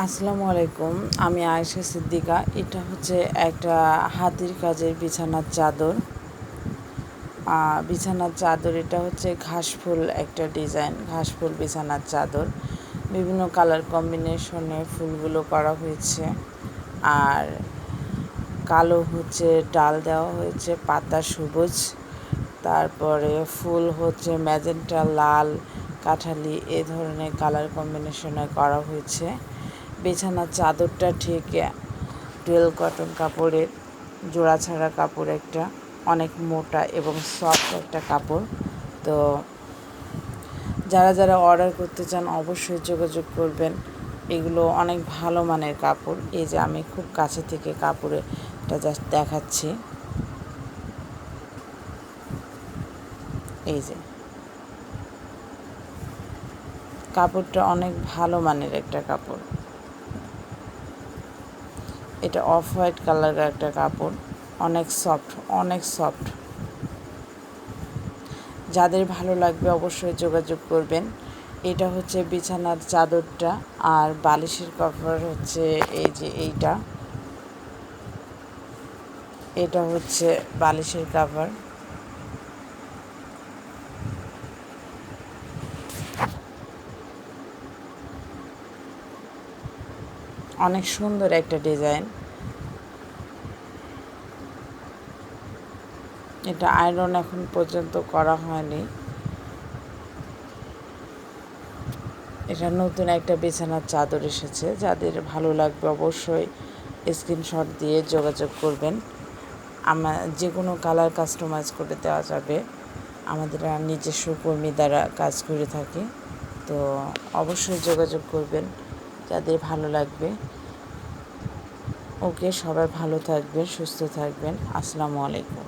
আসসালামু আলাইকুম, আমি আয়েশা সিদ্দিকা। এটা হচ্ছে একটা হাতির কাজের বিছানার চাদর। বিছানার চাদর, এটা হচ্ছে ঘাসফুল একটা ডিজাইন, ঘাসফুল বিছানার চাদর। বিভিন্ন কালার কম্বিনেশনে ফুলগুলো করা হয়েছে। আর কালো হচ্ছে ডাল দেওয়া হয়েছে, পাতা সবুজ। তারপরে ফুল হচ্ছে ম্যাজেন্টা, লাল, কাঠালি, এ ধরনের কালার কম্বিনেশনে করা হয়েছে। বিছানার চাদরটা ঠিক টুয়েল কটন কাপড়ের, জোড়া ছাড়া কাপড় একটা, অনেক মোটা এবং সফট একটা কাপড়। তো যারা যারা অর্ডার করতে চান অবশ্যই যোগাযোগ করবেন। এগুলো অনেক ভালো মানের কাপড়। এই যে আমি খুব কাছে থেকে কাপড়েটা জাস্ট দেখাচ্ছি। এই যে। কাপড়টা অনেক ভালো মানের একটা কাপড়। এটা অফ হোয়াইট কালারের একটা কাপড়। অনেক সফট অনেক সফট। যাদের ভালো লাগবে অবশ্যই যোগাযোগ করবেন। এটা হচ্ছে বিছানার চাদরটা আর বালিশের কভার হচ্ছে এই যে এইটা। এটা হচ্ছে বালিশের কাভার অনেক সুন্দর একটা ডিজাইন। এটা আয়রন এখন পর্যন্ত করা হয়নি। এটা নতুন একটা বিছানার চাদর এসেছে। যাদের ভালো লাগবে অবশ্যই স্ক্রিনশট দিয়ে যোগাযোগ করবেন। আমার যে কোনো কালার কাস্টমাইজ করে দেওয়া যাবে। আমাদের নিজস্ব কর্মী দ্বারা কাজ করে থাকি। তো অবশ্যই যোগাযোগ করবেন। যাদের ভালো লাগবে। ওকে সবাই ভালো থাকবেন সুস্থ থাকবেন। আসসালামু আলাইকুম।